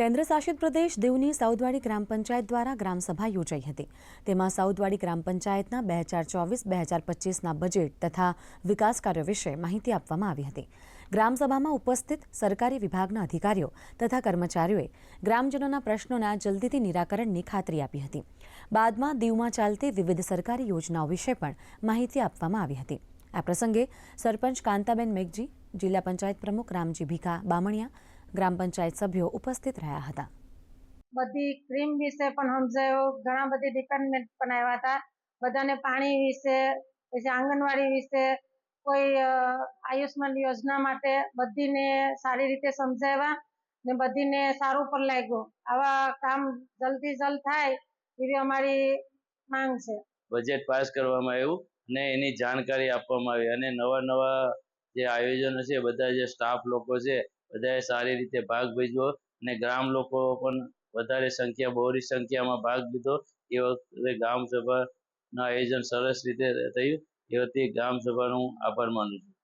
કેન્દ્ર શાસિત પ્રદેશ દીવની સાઉદવાડી ગ્રામ પંચાયત દ્વારા ગ્રામસભા યોજાઈ હતી. તેમાં સાઉદવાડી ગ્રામ પંચાયતના બે હજાર ચોવીસ, બે હજાર પચીસના બજેટ તથા વિકાસ કાર્યો વિશે માહિતી આપવામાં આવી હતી. ગ્રામસભામાં ઉપસ્થિત સરકારી વિભાગના અધિકારીઓ તથા કર્મચારીઓએ ગ્રામજનોના પ્રશ્નોના જલ્દીથી નિરાકરણની ખાતરી આપી હતી. બાદમાં દીવમાં ચાલતી વિવિધ સરકારી યોજનાઓ વિશે પણ માહિતી આપવામાં આવી હતી. આ પ્રસંગે સરપંચ કાંતાબેન મેઘજી, જિલ્લા પંચાયત પ્રમુખ રામજી ભીખા બામણિયા ગ્રામ પંચાયત સભ્યો ઉપસ્થિત રહ્યા હતા. બધી ક્રીમ વિશે પણ સમજાયો ઘણા બધી ડિપાર્ટમેન્ટ પણ આવ્યા હતા. બધાને પાણી વિશે પછી આંગણવાડી વિશે કોઈ આયુષ્માન યોજના માટે બધીને સારી રીતે સમજાવ્યા ને બધીને સારું પણ લાગ્યું. આવા કામ જલ્દી જલ્દ થાય એવી અમારી માંગ છે. બજેટ પાસ કરવામાં આવ્યું અને એની જાણકારી આપવામાં આવી અને નવા નવા જે આયોજનો છે બધા જે સ્ટાફ લોકો છે બધાએ સારી રીતે ભાગ ભજવો અને ગ્રામ લોકો પણ વધારે સંખ્યા, બહોળી સંખ્યામાં ભાગ લીધો. એ વખતે ગ્રામ સભાનું આયોજન સરસ રીતે થયું. એ વખતે ગ્રામ સભાનો હું આભાર માનું છું.